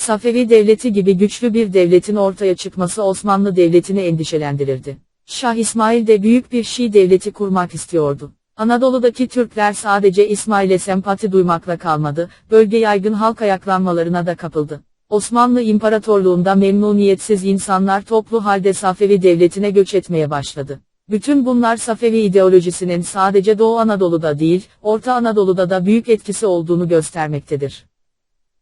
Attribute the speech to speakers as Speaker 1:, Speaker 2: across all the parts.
Speaker 1: Safevi devleti gibi güçlü bir devletin ortaya çıkması Osmanlı devletini endişelendirirdi. Şah İsmail de büyük bir Şii devleti kurmak istiyordu. Anadolu'daki Türkler sadece İsmail'e sempati duymakla kalmadı, bölge yaygın halk ayaklanmalarına da kapıldı. Osmanlı İmparatorluğunda memnuniyetsiz insanlar toplu halde Safevi devletine göç etmeye başladı. Bütün bunlar Safevi ideolojisinin sadece Doğu Anadolu'da değil, Orta Anadolu'da da büyük etkisi olduğunu göstermektedir.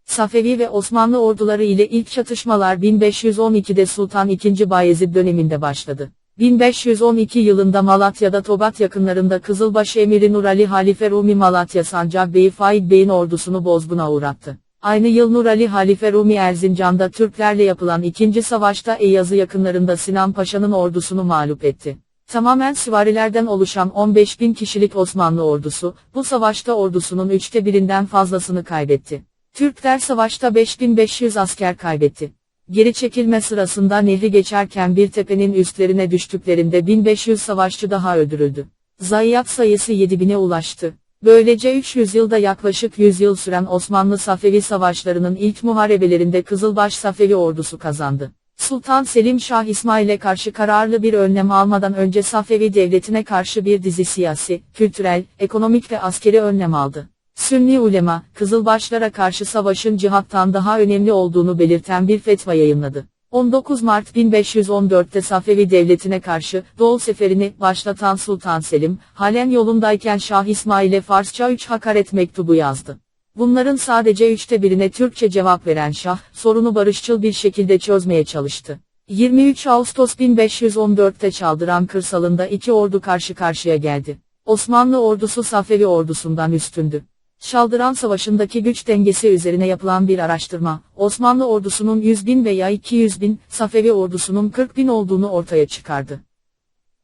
Speaker 1: Safevi ve Osmanlı orduları ile ilk çatışmalar 1512'de Sultan II. Bayezid döneminde başladı. 1512 yılında Malatya'da Tobat yakınlarında Kızılbaş Emiri Nurali Halife Rumi Malatya Sancak Bey'i Faik Bey'in ordusunu bozguna uğrattı. Aynı yıl Nurali Halife Rumi Erzincan'da Türklerle yapılan ikinci savaşta Eyazı yakınlarında Sinan Paşa'nın ordusunu mağlup etti. Tamamen süvarilerden oluşan 15 bin kişilik Osmanlı ordusu, bu savaşta ordusunun üçte birinden fazlasını kaybetti. Türkler savaşta 5500 asker kaybetti. Geri çekilme sırasında nehri geçerken bir tepenin üstlerine düştüklerinde 1500 savaşçı daha öldürüldü. Zayiat sayısı 7000'e ulaştı. Böylece 300 yılda yaklaşık 100 yıl süren Osmanlı Safevi savaşlarının ilk muharebelerinde Kızılbaş Safevi ordusu kazandı. Sultan Selim Şah İsmail'e karşı kararlı bir önlem almadan önce Safevi devletine karşı bir dizi siyasi, kültürel, ekonomik ve askeri önlem aldı. Sünni ulema, Kızılbaşlara karşı savaşın cihattan daha önemli olduğunu belirten bir fetva yayınladı. 19 Mart 1514'te Safevi devletine karşı Doğu seferini başlatan Sultan Selim, halen yolundayken Şah İsmail'e Farsça 3 hakaret mektubu yazdı. Bunların sadece üçte birine Türkçe cevap veren Şah, sorunu barışçıl bir şekilde çözmeye çalıştı. 23 Ağustos 1514'te Çaldıran kırsalında iki ordu karşı karşıya geldi. Osmanlı ordusu Safevi ordusundan üstündü. Çaldıran Savaşı'ndaki güç dengesi üzerine yapılan bir araştırma, Osmanlı ordusunun 100 bin veya 200 bin, Safevi ordusunun 40 bin olduğunu ortaya çıkardı.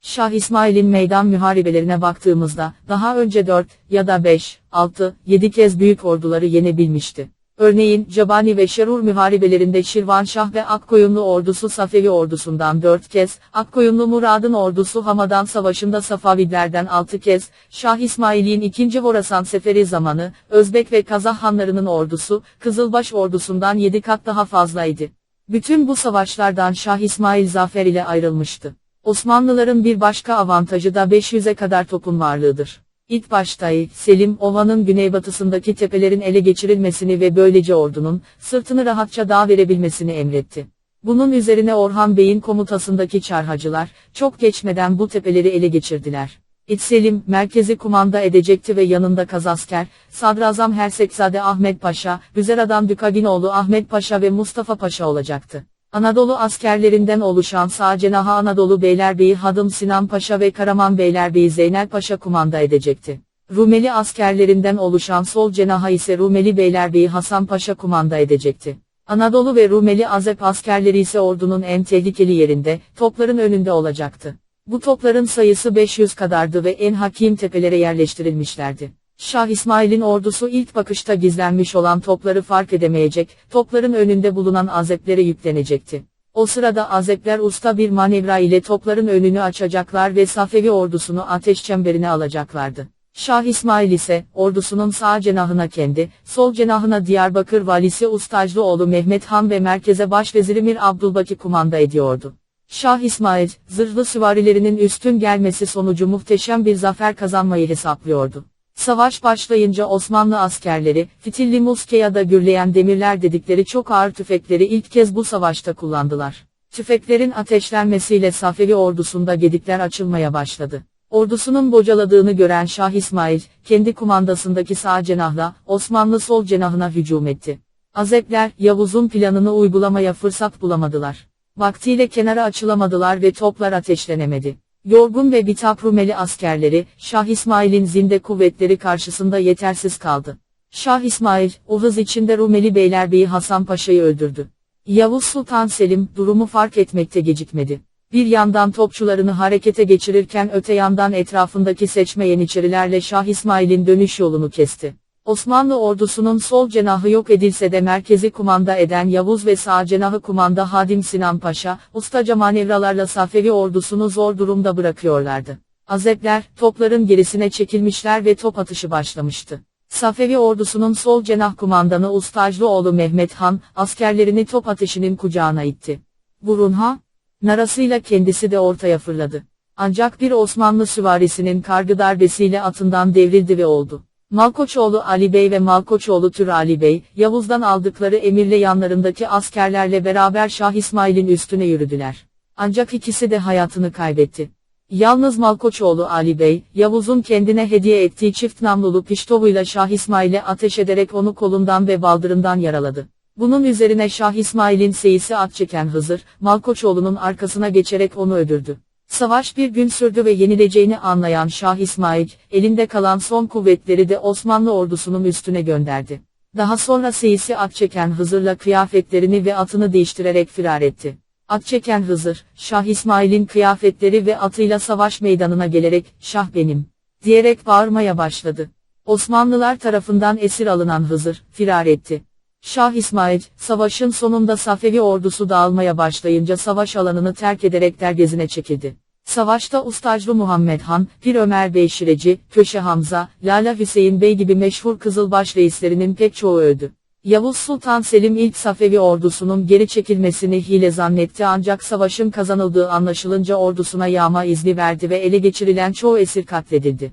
Speaker 1: Şah İsmail'in meydan müharibelerine baktığımızda, daha önce 4 ya da 5, 6, 7 kez büyük orduları yenebilmişti. Örneğin, Cabani ve Şerur müharibelerinde Şirvanşah ve Akkoyunlu ordusu Safevi ordusundan 4 kez, Akkoyunlu Murad'ın ordusu Hamadan Savaşı'nda Safavidlerden 6 kez, Şah İsmail'in 2. Horasan Seferi zamanı, Özbek ve Kazah hanlarının ordusu, Kızılbaş ordusundan 7 kat daha fazlaydı. Bütün bu savaşlardan Şah İsmail zafer ile ayrılmıştı. Osmanlıların bir başka avantajı da 500'e kadar topun varlığıdır. İlk başta Selim, Ova'nın güneybatısındaki tepelerin ele geçirilmesini ve böylece ordunun, sırtını rahatça dağ verebilmesini emretti. Bunun üzerine Orhan Bey'in komutasındaki çarhacılar, çok geçmeden bu tepeleri ele geçirdiler. İt Selim, merkezi kumanda edecekti ve yanında kazasker, Sadrazam Hersekzade Ahmet Paşa, Büzeradan Dükaginoğlu Ahmet Paşa ve Mustafa Paşa olacaktı. Anadolu askerlerinden oluşan sağ cenaha Anadolu Beylerbeyi Hadım Sinan Paşa ve Karaman Beylerbeyi Zeynel Paşa kumanda edecekti. Rumeli askerlerinden oluşan sol cenaha ise Rumeli Beylerbeyi Hasan Paşa kumanda edecekti. Anadolu ve Rumeli Azep askerleri ise ordunun en tehlikeli yerinde, topların önünde olacaktı. Bu topların sayısı 500 kadardı ve en hakim tepelere yerleştirilmişlerdi. Şah İsmail'in ordusu ilk bakışta gizlenmiş olan topları fark edemeyecek, topların önünde bulunan azeplere yüklenecekti. O sırada azepler usta bir manevra ile topların önünü açacaklar ve Safevi ordusunu ateş çemberine alacaklardı. Şah İsmail ise, ordusunun sağ cenahına kendi, sol cenahına Diyarbakır valisi Ustaclıoğlu Mehmet Han ve merkeze başveziri Mir Abdülbaki kumanda ediyordu. Şah İsmail, zırhlı süvarilerinin üstün gelmesi sonucu muhteşem bir zafer kazanmayı hesaplıyordu. Savaş başlayınca Osmanlı askerleri, fitilli muskeyada gürleyen demirler dedikleri çok ağır tüfekleri ilk kez bu savaşta kullandılar. Tüfeklerin ateşlenmesiyle Safevi ordusunda gedikler açılmaya başladı. Ordusunun bocaladığını gören Şah İsmail, kendi kumandasındaki sağ cenahla, Osmanlı sol cenahına hücum etti. Azepler, Yavuz'un planını uygulamaya fırsat bulamadılar. Vaktiyle kenara açılamadılar ve toplar ateşlenemedi. Yorgun ve bitap Rumeli askerleri, Şah İsmail'in zinde kuvvetleri karşısında yetersiz kaldı. Şah İsmail, o içinde Rumeli Beylerbeyi Hasan Paşa'yı öldürdü. Yavuz Sultan Selim, durumu fark etmekte gecikmedi. Bir yandan topçularını harekete geçirirken öte yandan etrafındaki seçme yeniçerilerle Şah İsmail'in dönüş yolunu kesti. Osmanlı ordusunun sol cenahı yok edilse de merkezi kumanda eden Yavuz ve sağ cenahı kumanda Hadim Sinan Paşa, ustaca manevralarla Safevi ordusunu zor durumda bırakıyorlardı. Azepler, topların gerisine çekilmişler ve top atışı başlamıştı. Safevi ordusunun sol cenah kumandanı Ustaclıoğlu Mehmet Han, askerlerini top ateşinin kucağına itti. Burunha, narasıyla kendisi de ortaya fırladı. Ancak bir Osmanlı süvarisinin kargı darbesiyle atından devrildi ve oldu. Malkoçoğlu Ali Bey ve Malkoçoğlu Tür Ali Bey, Yavuz'dan aldıkları emirle yanlarındaki askerlerle beraber Şah İsmail'in üstüne yürüdüler. Ancak ikisi de hayatını kaybetti. Yalnız Malkoçoğlu Ali Bey, Yavuz'un kendine hediye ettiği çift namlulu piştovuyla Şah İsmail'e ateş ederek onu kolundan ve baldırından yaraladı. Bunun üzerine Şah İsmail'in seyisi at çeken Hızır, Malkoçoğlu'nun arkasına geçerek onu öldürdü. Savaş bir gün sürdü ve yenileceğini anlayan Şah İsmail, elinde kalan son kuvvetleri de Osmanlı ordusunun üstüne gönderdi. Daha sonra seyisi at çeken Hızır'la kıyafetlerini ve atını değiştirerek firar etti. At çeken Hızır, Şah İsmail'in kıyafetleri ve atıyla savaş meydanına gelerek, Şah benim, diyerek bağırmaya başladı. Osmanlılar tarafından esir alınan Hızır, firar etti. Şah İsmail, savaşın sonunda Safevi ordusu dağılmaya başlayınca savaş alanını terk ederek dergezine çekildi. Savaşta Ustaclı Muhammed Han, Pir Ömer Bey Şireci, Köşe Hamza, Lala Hüseyin Bey gibi meşhur Kızılbaş reislerinin pek çoğu öldü. Yavuz Sultan Selim ilk Safevi ordusunun geri çekilmesini hile zannetti ancak savaşın kazanıldığı anlaşılınca ordusuna yağma izni verdi ve ele geçirilen çoğu esir katledildi.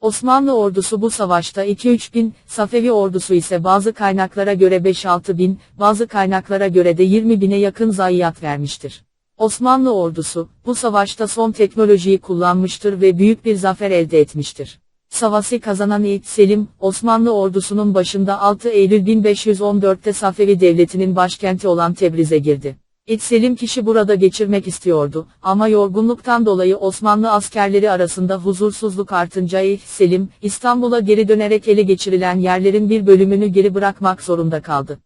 Speaker 1: Osmanlı ordusu bu savaşta 2-3 bin, Safevi ordusu ise bazı kaynaklara göre 5-6 bin, bazı kaynaklara göre de 20 bine yakın zayiat vermiştir. Osmanlı ordusu, bu savaşta son teknolojiyi kullanmıştır ve büyük bir zafer elde etmiştir. Savaşı kazanan ilk Selim, Osmanlı ordusunun başında 6 Eylül 1514'te Safevi devletinin başkenti olan Tebriz'e girdi. İlk Selim kişi burada geçirmek istiyordu ama yorgunluktan dolayı Osmanlı askerleri arasında huzursuzluk artınca ilk Selim, İstanbul'a geri dönerek ele geçirilen yerlerin bir bölümünü geri bırakmak zorunda kaldı.